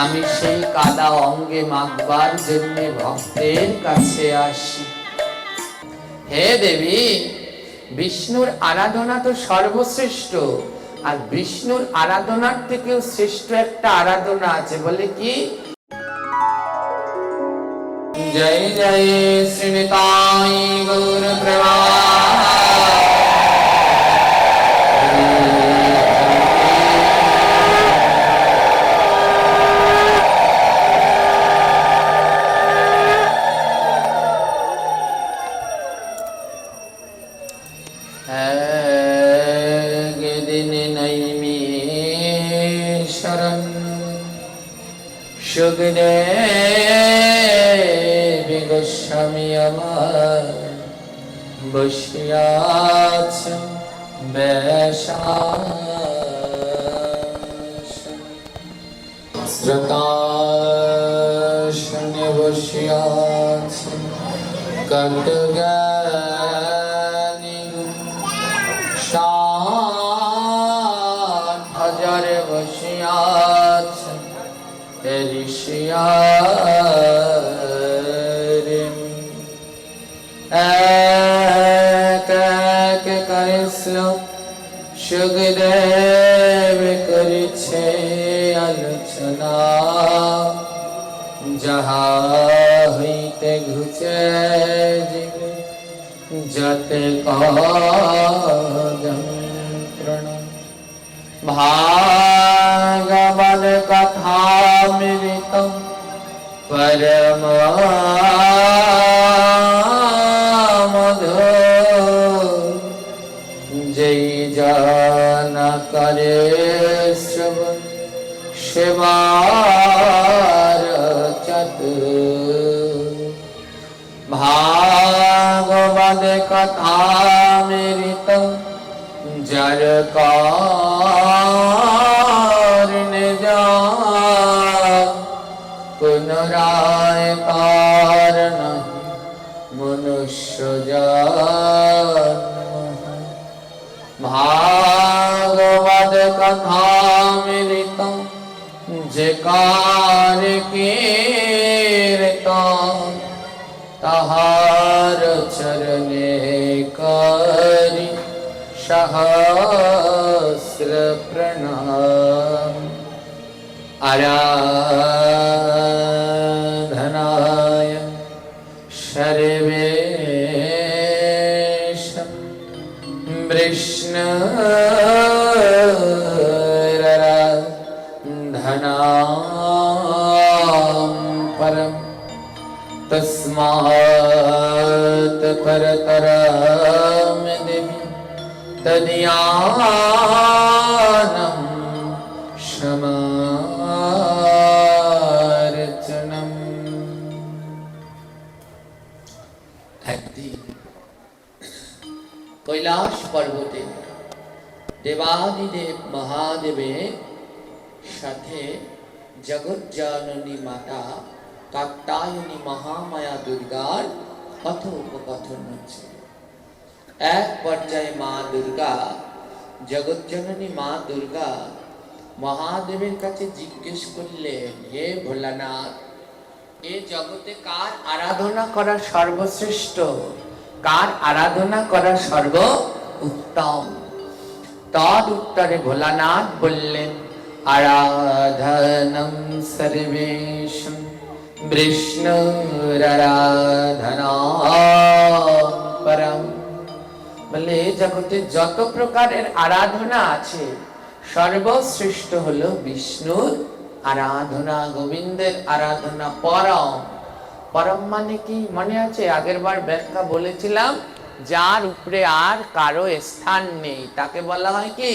আমি সেই কাদা অঙ্গে মাখবার জন্য ভক্তের কাছে আসি। হে দেবী, বিষ্ণুর আরাধনা তো সর্বশ্রেষ্ঠ, আর বিষ্ণুর আরাধনার থেকেও শ্রেষ্ঠ একটা আরাধনা আছে, বলে কি? জয় জয়, শ্রীনিতাই গৌর দিন নৈমি শরণ। সুগনে গোস্বামী আমার বসিয়াছ শ্রতাশনে বসিয়াছ কটগানি ঋষিয়ারিম এক এক করে সুখদেব করেছে আলোচনা। যাহা হইতে ঘুচে যতে যন্ত্রণা ভাগবত কথামৃত পরম মধু জয় জান করে শ্রবণ সেবার চতুর ভাগবত পুনরায় তার মনুষ্য ভাগবত কথামৃত যে কার তাহার চরণে করি সহস্র প্রণাম। আরাধনায় तस्मात् परतरं देवि तदीयानं क्षमार्चनम् একদিন কৈলাস পর্বতে দেবাদিদেব মহাদেবের সাথে জগজ্জাননী মাতা কাত্তায়নী মহামায়া দুর্গার কথোপকথন হচ্ছে। এক পর্যায়ে মা দুর্গা জগজ্জননী মা দুর্গা মহাদেবের কাছে জিজ্ঞেস করলেন, হে ভোলানাথ, এ জগতে কার আরাধনা করা সর্বশ্রেষ্ঠ? কার আরাধনা করা সর্ব উত্তম তদ উত্তরে ভোলানাথ বললেন আরাধনম সর্বেশম বিষ্ণুরারাধনা পরম বলে, জগতে যত প্রকারের আরাধনা আছে, সর্বশ্রেষ্ঠ হলো বিষ্ণুর আরাধনা, গোবিন্দের আরাধনা, পরম। পরম মানে কি? মনে আছে আগের বার ব্যাখ্যা বলেছিলাম, যার উপরে আর কারও স্থান নেই। তাকে বলা হয় কি?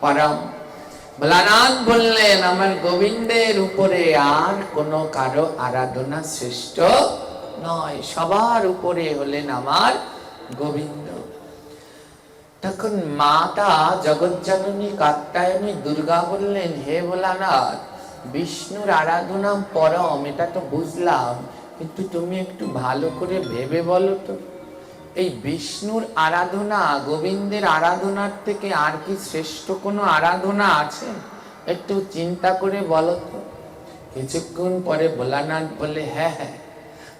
পরম। ভোলানাথ বললেন, আমার গোবিন্দের উপরে আর কোনো কারও আরাধনা শ্রেষ্ঠ নয়। সবার উপরে হলেন আমার গোবিন্দ। তখন মাতা জগজ্জননী কাত্তায়নী দুর্গা বললেন, হে ভোলানাথ, বিষ্ণুর আরাধনা পরম, এটা তো বুঝলাম। কিন্তু তুমি একটু ভালো করে ভেবে বলো তো। এই বিষ্ণুর আরাধনা, গোবিন্দের আরাধনার থেকে আর কি শ্রেষ্ঠ কোনো আরাধনা আছে? একটু চিন্তা করে বলো তো। কিছুক্ষণ পরে ভোলানাথ বলে হ্যাঁ হ্যাঁ।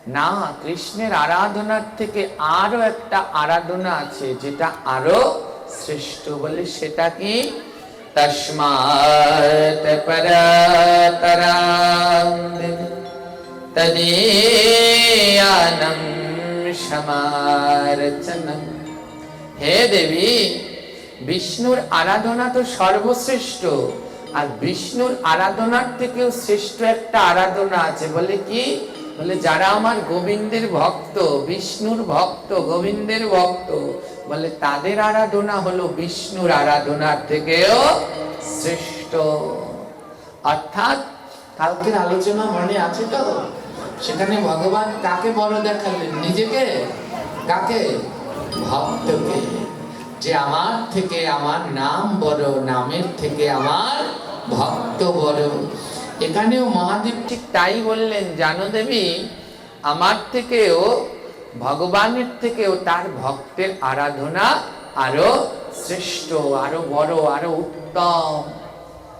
না, কৃষ্ণের আরাধনার থেকে আরও একটা আরাধনা আছে, যেটা আরও শ্রেষ্ঠ বলে সেটা কি? তস্মাৎ পরতরাম তদীয়ানম সমারচনম হে দেবী, বিষ্ণুর আরাধনা তো সর্বশ্রেষ্ঠ, আর বিষ্ণুর আরাধনার থেকেও শ্রেষ্ঠ একটা আরাধনা আছে। বলে কি? বলে, যারা আমার গোবিন্দের ভক্ত, বিষ্ণুর ভক্ত, গোবিন্দের ভক্ত, বলে, তাদের আরাধনা হলো বিষ্ণুর আরাধনার থেকেও শ্রেষ্ঠ। অর্থাৎ, কালকের আলোচনা মনে আছে তো? সেখানে ভগবান কাকে বড় দেখালেন নিজেকে? কাকে? ভক্তকে। যে আমার থেকে আমার নাম বড় নামের থেকে আমার ভক্ত বড়। এখানেও মহাদেব ঠিক তাই বললেন জানো দেবী আমার থেকেও ভগবানের থেকেও তার ভক্তের আরাধনা আরও শ্রেষ্ঠ আরও বড় আরও উত্তম।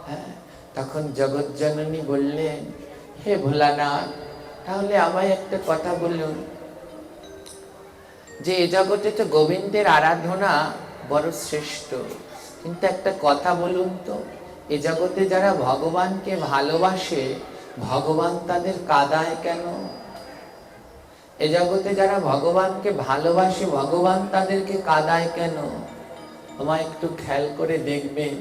হ্যাঁ, তখন জগৎজননী বললেন হে ভোলানাথ তাহলে আমায় একটা কথা বলুন। যে এ জগতে তো গোবিন্দের আরাধনা বড় শ্রেষ্ঠ। কিন্তু একটা কথা বলুন তো, এ জগতে যারা ভগবানকে ভালোবাসে, ভগবান তাদের কাদায় কেন? এ জগতে যারা ভগবানকে ভালোবাসে, ভগবান তাদেরকে কাদায় কেন? আমায় একটু খেয়াল করে দেখবেন,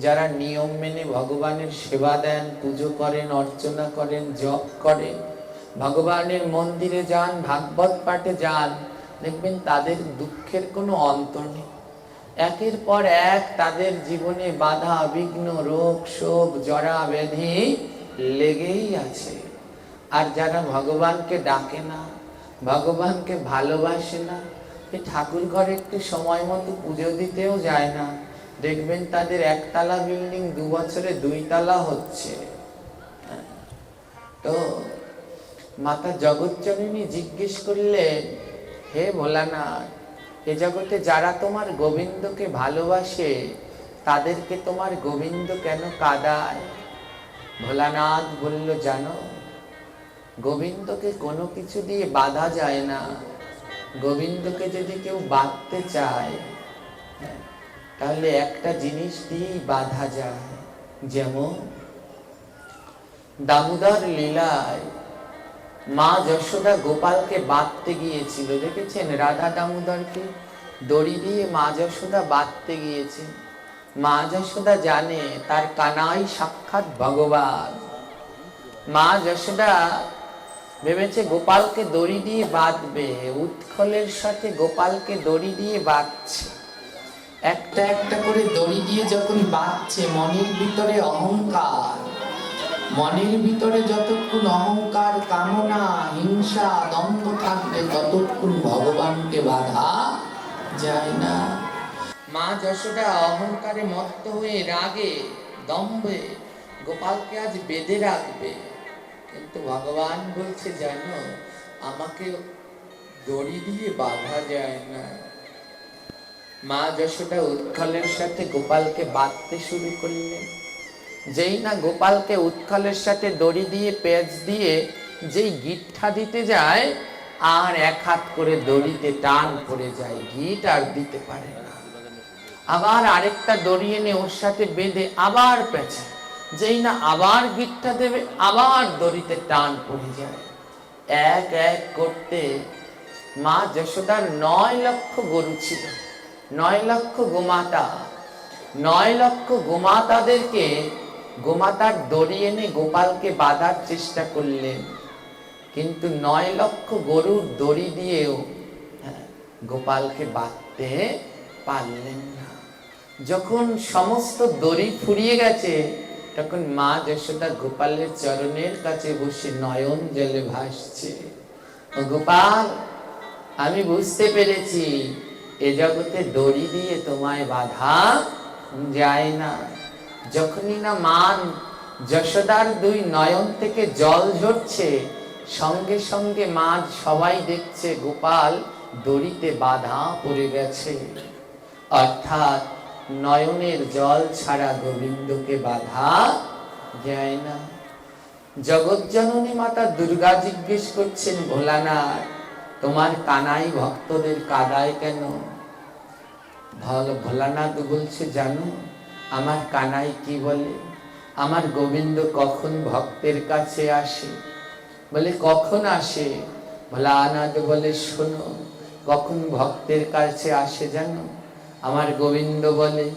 যারা নিয়ম মেনে ভগবানের সেবা দেন, পুজো করেন, অর্চনা করেন, জপ করেন ভগবানের মন্দিরে যান, ভাগবত পাঠে যান, দেখবেন তাদের দুঃখের কোনো অন্ত নেই। একের পর এক তাদের জীবনে বাধা, বিঘ্ন, রোগ, শোক, জরা, ব্যাধি লেগেই আছে। আর যারা ভগবানকে ডাকে না, ভগবানকে ভালোবাসে না এই ঠাকুর ঘরে একটু সময় মতো পুজো দিতেও যায় না। দেখবেন তাদের একতলা বিল্ডিং দু বছরে দুই তলা হচ্ছে। হ্যাঁ। তো মাতা জগৎজননী জিজ্ঞেস করলেন হে ভোলানাথ এ জগতে যারা তোমার গোবিন্দকে ভালোবাসে, তাদেরকে তোমার গোবিন্দ কেন কাদায়? ভোলানাথ বলল, জানো, গোবিন্দকে কোনো কিছু দিয়ে বাধা যায় না। গোবিন্দকে যদি কেউ বাঁধতে চায়, তাহলে একটা জিনিস দিয়েই বাধা যায়। যেমন দামোদর লীলায় মা যশোদা গোপালকে বাঁধতে গিয়েছিল, দেখেছেন? রাধা দামোদরকে দড়ি দিয়ে মা যশোদা বাঁধতে গিয়েছে। মা যশোদা জানে তার কানাই সাক্ষাৎ ভগবান। মা যশোদা ভেবেছে গোপালকে দড়ি দিয়ে বাঁধবে উৎকলের সাথে গোপালকে দড়ি দিয়ে বাঁধছে। একটা একটা করে দড়ি দিয়ে যখন বাঁধছে, মনের ভিতরে অহংকার। মনের ভিতরে যতক্ষণ অহংকার, কামনা, হিংসা, দ্বন্দ্ব থাকবে, ততক্ষণ ভগবানকে বাধা যায় না। মা যশোদা অহংকারে মত্ত হয়ে রাগে দম্ভে গোপালকে আজ বেঁধে রাখবে। কিন্তু ভগবান বলছে, জানো, আমাকে দড়ি দিয়ে বাধা যায় না। মা যশোদা উৎকলের সাথে গোপালকে বাঁধতে শুরু করলেন। যেই না গোপালকে উৎকলের সাথে দড়ি দিয়ে পেঁচ দিয়ে যেই গিটটা দিতে যায়, আর এক হাত করে দড়িতে টান পড়ে যায়, গিট আর দিতে পারে না। আবার আরেকটা দড়ি এনে ওর সাথে বেঁধে আবার পেঁচে। যেই না আবার গিটটা দেবে, আবার দড়িতে টান পড়ে যায়। এক এক করতে মা যশোদার নয় লক্ষ গরু ছিল। নয় লক্ষ গোমাতা। নয় লক্ষ গোমাতাদেরকে গোমাতার দড়ি এনে গোপালকে বাঁধার চেষ্টা করলেন। কিন্তু নয় লক্ষ গরুর দড়ি দিয়েও হ্যাঁ, গোপালকে বাঁধতে পারলেন না। যখন সমস্ত দড়ি ফুরিয়ে গেছে তখন মা যশোদা গোপালের চরণের কাছে বসে নয়ন জলে ভাসছে। ও গোপাল আমি বুঝতে পেরেছি এ জগতে দড়ি দিয়ে তোমায় বাধা যায় না। যখনই না মান যশোদার দুই নয়ন থেকে জল ঝরছে, সঙ্গে সঙ্গে মা সবাই দেখছে গোপাল দড়িতে বাধা পড়ে গেছে। অর্থাৎ নয়নের জল ছাড়া গোবিন্দকে বাধা যায় না। জগৎ জননী মাতা দুর্গা জিজ্ঞেস করছেন, ভোলানাথ, তোমার কানাই ভক্তদের কাদায় কেন? ভল- ভোলানাথ বলছে, জানো আমার কানাই কি বলে? আমার গোবিন্দ কখন ভক্তের কাছে আসে? বলে, কখন আসে? বলে আনাদ বলে, শোনো, কখন ভক্তের কাছে আসে জানো? আমার গোবিন্দ বলে,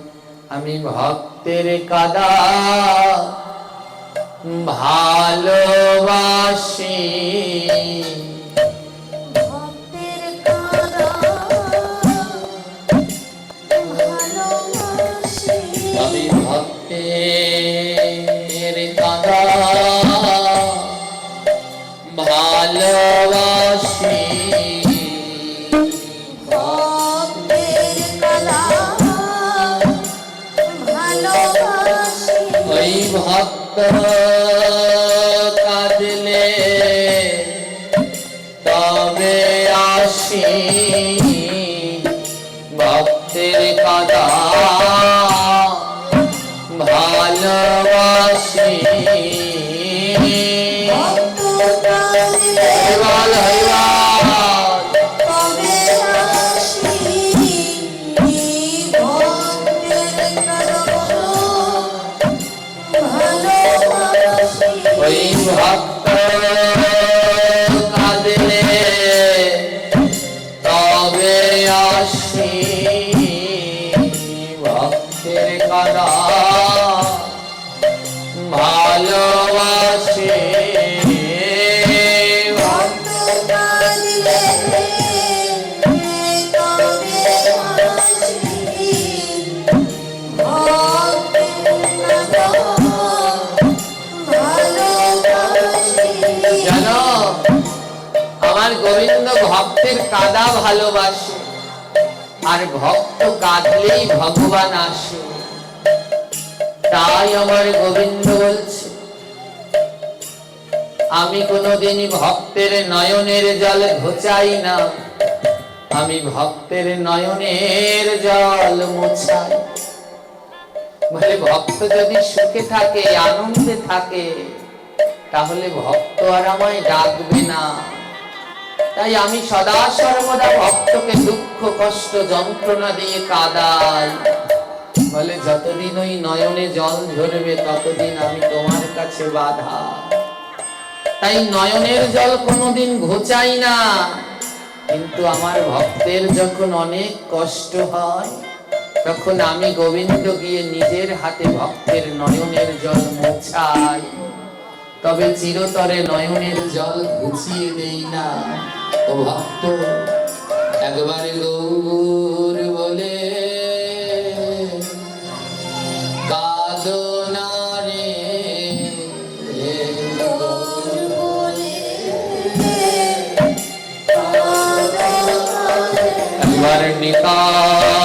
আমি ভক্তের কাদা, ভালোবাসি। কাঁদলে তবে আসি। ভক্তের কাদা ভক্তের কাদা ভালোবাসে, আর ভক্ত কাঁদলেই ভগবান আসে। তাই আমার গোবিন্দ বলছে, আমি কোনোদিনই ভক্তের নয়নের জল ঘোচাই না। আমি ভক্তের নয়নের জল মোছাই। বলে ভক্ত যদি সুখে থাকে, আনন্দে থাকে, তাহলে ভক্ত আর আমায় ডাকবে না। তাই আমি সদা সর্বদা ভক্তকে দুঃখ, কষ্ট, যন্ত্রণা দিয়ে কাদাই। বলে, যতদিন ওই নয়নে জল ঝরবে, ততদিন আমি তোমার কাছে বাধা। তাই নয়নের জল কোনোদিন ঘোচাই না। কিন্তু আমার ভক্তের যখন অনেক কষ্ট হয়, তখন আমি গোবিন্দ গিয়ে নিজের হাতে ভক্তের নয়নের জল মোছাই। তবে চিরতরে নয়নের জল ঘুচিয়ে দেই না। ও ভক্ত একবার গৌর বলে কাদনা রে। একবার নিতাই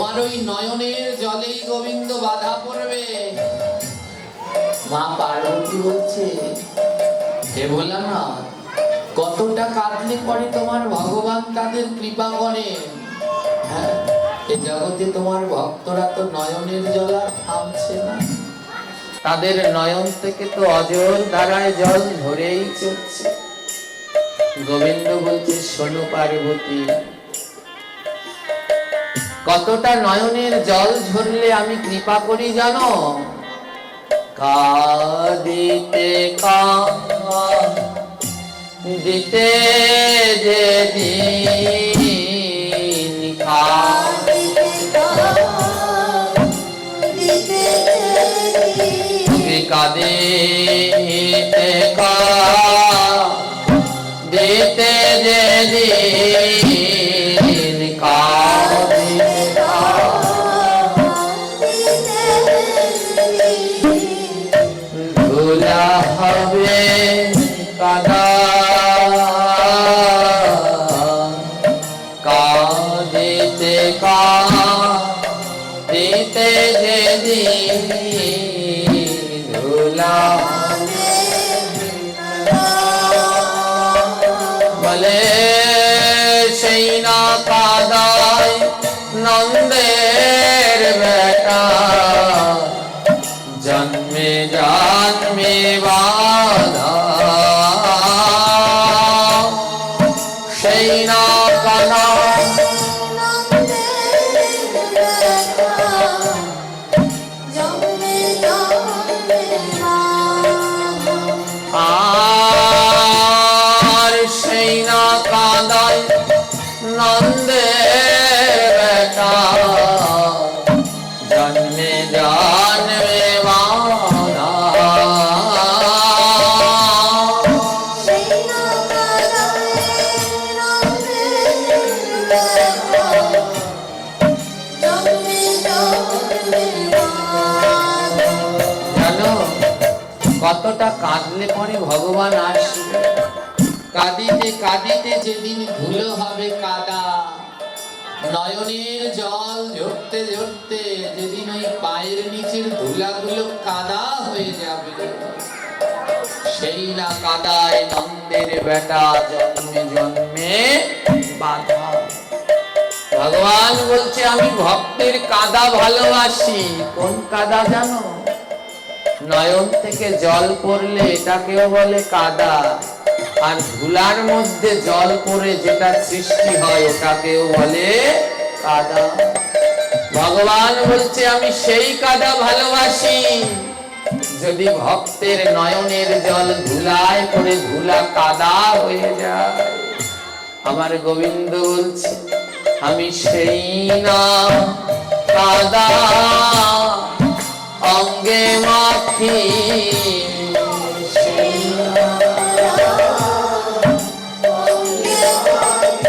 তোমার ওই নয়নের জলেই গোবিন্দ বাধা পড়বে। মা পার্বতী বলছে, হে না কতটা কাঁদলে পরে তোমার ভগবান তাদের কৃপা করে? হ্যাঁ এ জগতে তোমার ভক্তরা তো নয়নের জল আর থামছে না। তাদের নয়ন থেকে তো অজর ধারায় জল ধরেই চলছে। গোবিন্দ বলছে, শোনো পার্বতী কতটা নয়নের জল ঝরলে আমি কৃপা করি জানো? কাদিতে দিতে যে দিন কাদিতে দিতে যে দিন ধুলা বলে সেই না কাদায় নন্দের আর কাঁদলে পরে ভগবান আসবে। কাঁদিতে কাঁদিতে যেদিন ধুলো হবে কাদা। নয়নের জল ঝরতে ঝরতে যেদিন ওই পায়ের নিচের ধুলাগুলো কাদা হয়ে যাবে, সেই না কাদায় নন্দের বেটা জন্মে জন্মে বাধা। ভগবান বলছে, আমি ভক্তের কাদা ভালোবাসি। কোন কাদা জানো? নয়ন থেকে জল পড়লে এটাকেও বলে কাদা। আর ধুলার মধ্যে জল পড়ে যেটা সৃষ্টি হয় ওটাকেও বলে কাদা। ভগবান বলছে, আমি সেই কাদা ভালোবাসি। যদি ভক্তের নয়নের জল ধুলায় পড়ে ধুলা কাদা হয়ে যায়। আমার গোবিন্দ বলছে, আমি সেই না, কাদা। অঙ্গে মাখি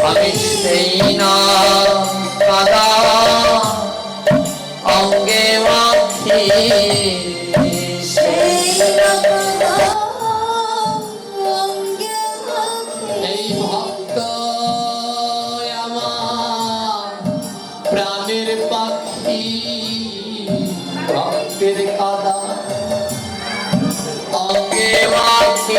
আমি সেই না কাদা অঙ্গে মাখি প্রাণের পাখি।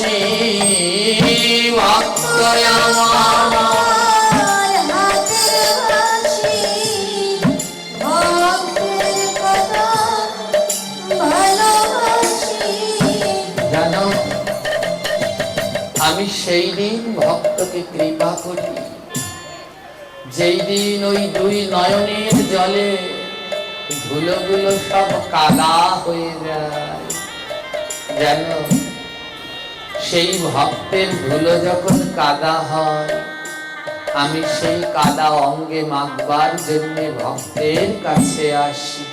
ভালোবাসি। ভক্ত আমার আমি সেই দিন ভক্তকে কৃপা করি। যেই দিন ওই দুই নয়নের জলে ধুলোগুলো সব কাদা হয়ে যায়। জানো সেই ভক্তের ধুলো যখন কাদা হয়, আমি সেই কাদা অঙ্গে মাখবার জন্য ভক্তের কাছে আসি।